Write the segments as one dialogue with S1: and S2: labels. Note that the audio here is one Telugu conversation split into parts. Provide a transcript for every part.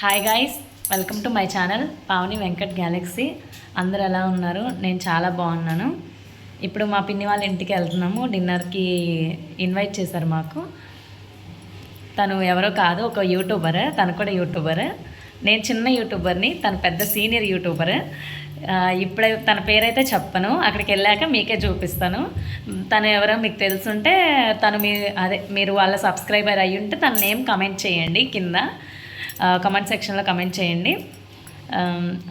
S1: Hi guys welcome to my channel Pavani Venkat galaxy అందరు ఎలా ఉన్నారు? నేను చాలా బాగున్నాను. ఇప్పుడు మా పిన్ని వాళ్ళ ఇంటికి వెళ్తున్నాము. డిన్నర్కి ఇన్వైట్ చేశారు మాకు. తను ఎవరో కాదు ఒక యూట్యూబర్ తను కూడా యూట్యూబర్ నేను చిన్న యూట్యూబర్ని తను పెద్ద సీనియర్ యూట్యూబర్ ఆ, ఇప్పుడే తన పేరైతే చెప్పను. అక్కడికి వెళ్ళాక మీకే చూపిస్తాను. తను ఎవరో మీకు తెలుసుంటే తను మీ అదే మీరు వాళ్ళ సబ్స్క్రైబర్ అయ్యి ఉంటే తన నేమ్ కమెంట్ చేయండి కింద. కమెంట్ సెక్షన్లో కమెంట్ చేయండి.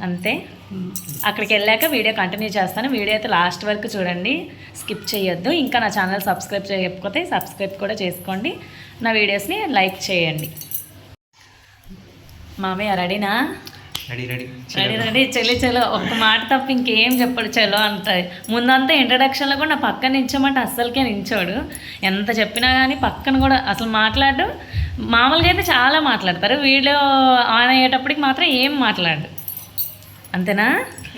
S1: అంతే. అక్కడికి వెళ్ళాక వీడియో కంటిన్యూ చేస్తాను. వీడియో అయితే లాస్ట్ వరకు చూడండి. స్కిప్ చేయొద్దు. ఇంకా నా ఛానల్ సబ్స్క్రైబ్ చేయకపోతే సబ్స్క్రైబ్ కూడా చేసుకోండి. నా వీడియోస్ని లైక్ చేయండి. మామయ్య రెడీనా
S2: రెడీ రెడీ
S1: రెడీ రెడీ చెల్లి చెలో ఒక్క మాట తప్ప ఇంకేం చెప్పడు. చెలో అంటాయి ముందంతా ఇంట్రడక్షన్లో కూడా నా పక్కన నించోమంటే అస్సలకే నించోడు. ఎంత చెప్పినా కానీ పక్కన కూడా అసలు మాట్లాడు. మామూలుగా అయితే చాలా మాట్లాడతారు. వీడియో ఆన్ అయ్యేటప్పటికి మాత్రం ఏం మాట్లాడు అంతేనా?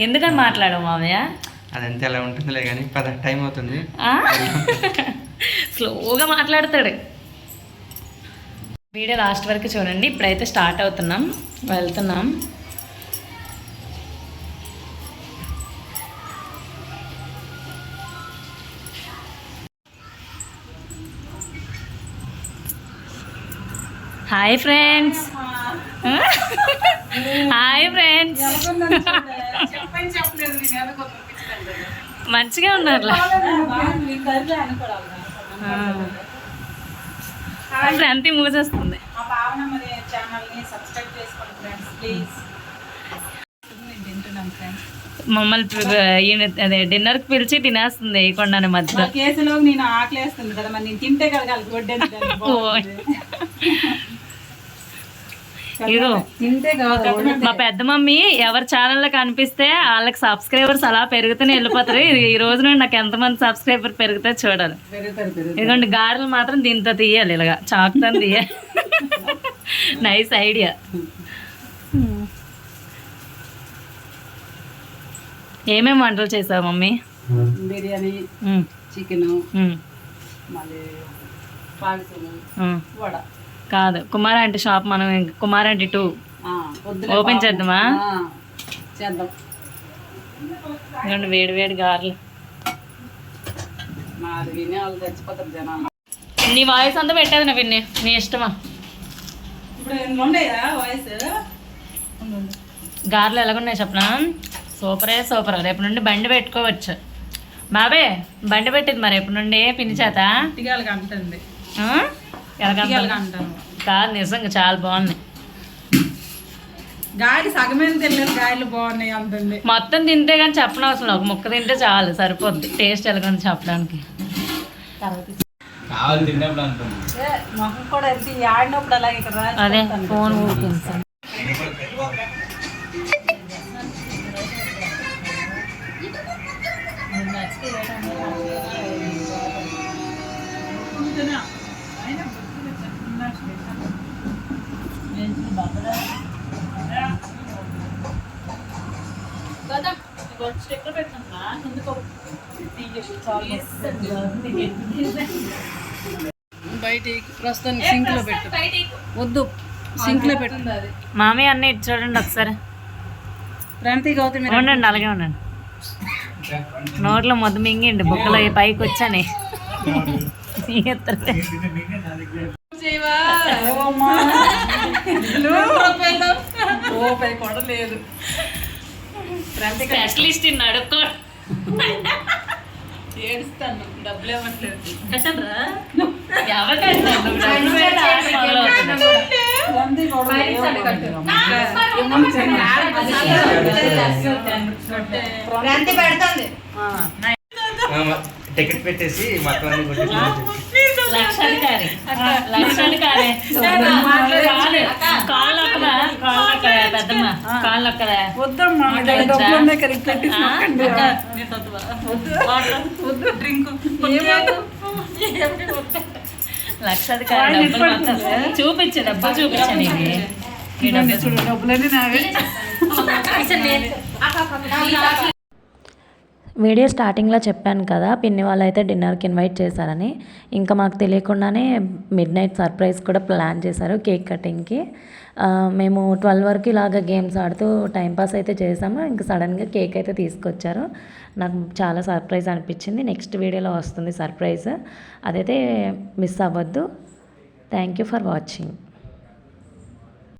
S1: ఎందుకని మాట్లాడవు మామయ్య?
S2: అదంతా ఎలా ఉంటుందిలే కానీ పద టైం అవుతుంది?
S1: స్లోగా మాట్లాడతాడు. వీడియో లాస్ట్ వరకు చూడండి. ఇప్పుడైతే స్టార్ట్ అవుతున్నాం. వెళ్తున్నాం. Hi friends. Hi friends. మంచిగా ఉన్నారులే. శాంతి మూసేస్తుంది మమ్మల్ని అదే డిన్నర్కి పిలిచి తినేస్తుంది వేయకుండానే మధ్య
S3: మా కేసులో నేను ఆకలేస్తుంది కదా మరి నేను తింటే కదా
S1: మా పెద్ద మమ్మీ ఎవరి ఛానల్లో కనిపిస్తే వాళ్ళకి సబ్స్క్రైబర్స్ అలా పెరుగుతూనే వెళ్ళిపోతారు. ఇది ఈ రోజు నుండి నాకు ఎంతమంది సబ్స్క్రైబర్ పెరిగితే చూడాలి. ఇదిగోండి గారెలు మాత్రం దీంతో తీయాలి ఇలాగా. చాకుతో తీయాలి. నైస్ ఐడియా ఏమేమి వంటలు చేసావు మమ్మీ?
S3: బిర్యానీ చికెన్ మళ్ళీ. వడ.
S1: కాదు. కుమార్ ఆంటీ షాప్ మనం కుమార్ ఆంటీ టూ ఓపెన్. చేద్దామా?
S3: చేద్దాం.
S1: వేడి వేడి గారెలు. నీ వాయిస్ అంతా పెట్టేది నా పిన్ని నీ ఇష్టమా? గారెలు ఎలాగున్నాయి చెప్పనా? సూపరే సూపర్. రేపు నుండి బండి పెట్టుకోవచ్చు. బాబే బండి పెట్టింది మరి. రేపు నుండి పిన్ని చేత?
S3: అంటుంది.
S1: కాదు నిజంగా చాలా బాగున్నాయి.
S3: గాలి సగమైన తినలేదు గాయలు బాగున్నాయి
S1: మొత్తం తింటే కానీ చెప్పనవసరం ఒక ముక్క తింటే చాలు సరిపోద్ది. టేస్ట్ ఎలాగని చెప్పడానికి.
S2: కావాలి తిన్నప్పుడు అనుకుంది
S3: ఏ, మొహం కూడా ఆడినప్పుడు
S1: అదే ఫోన్ సార్
S3: బయట ప్రస్తుతానికి సింక్లో పెట్టు. వద్దు. సింక్లో పెట్టు.
S1: మామీ అన్నీ ఇటు చూడండి ఒకసారి.
S3: ప్రణతి గౌతమి
S1: ఉండండి అలాగే ఉండండి. నోట్లో మొద్దు మింగిండి బుక్కలో పైకి వచ్చాని.
S3: రూపాయి కూడా లేదు.
S1: స్పెషలిస్ట్ అడుక్కో.
S3: ఏడుస్తాను డబ్బులు ఇవ్వట్లేదు ప్రణతి కూడా
S2: టికెట్ పెట్టేసి మొత్తం
S1: కాళ్ళు ఒక్కదా
S3: వద్దమ్మా మీ దగ్గర డబ్బులు ఉన్నాయి కదా ఇక్కడ పెట్టి నొక్కండి. వద్దు డ్రింక్
S1: లక్షాధికారి డబ్బులు మొత్తం చూపించు డబ్బులు చూపించు నీకు ఈ డబ్బులు
S3: చూడు డబ్బులన్నీ నావే
S1: వీడియో స్టార్టింగ్లో చెప్పాను కదా పిన్ని వాళ్ళు అయితే డిన్నర్కి ఇన్వైట్ చేశారని. ఇంకా మాకు తెలియకుండానే మిడ్ నైట్ సర్ప్రైజ్ కూడా ప్లాన్ చేశారు కేక్ కటింగ్కి. మేము ట్వెల్వ్ వరకు ఇలాగ గేమ్స్ ఆడుతూ టైంపాస్ అయితే చేసాము ఇంకా సడన్గా కేక్ అయితే తీసుకొచ్చారు. నాకు చాలా సర్ప్రైజ్ అనిపించింది. నెక్స్ట్ వీడియోలో వస్తుంది సర్ప్రైజ్. అదైతే మిస్ అవ్వద్దు. Thank you for watching.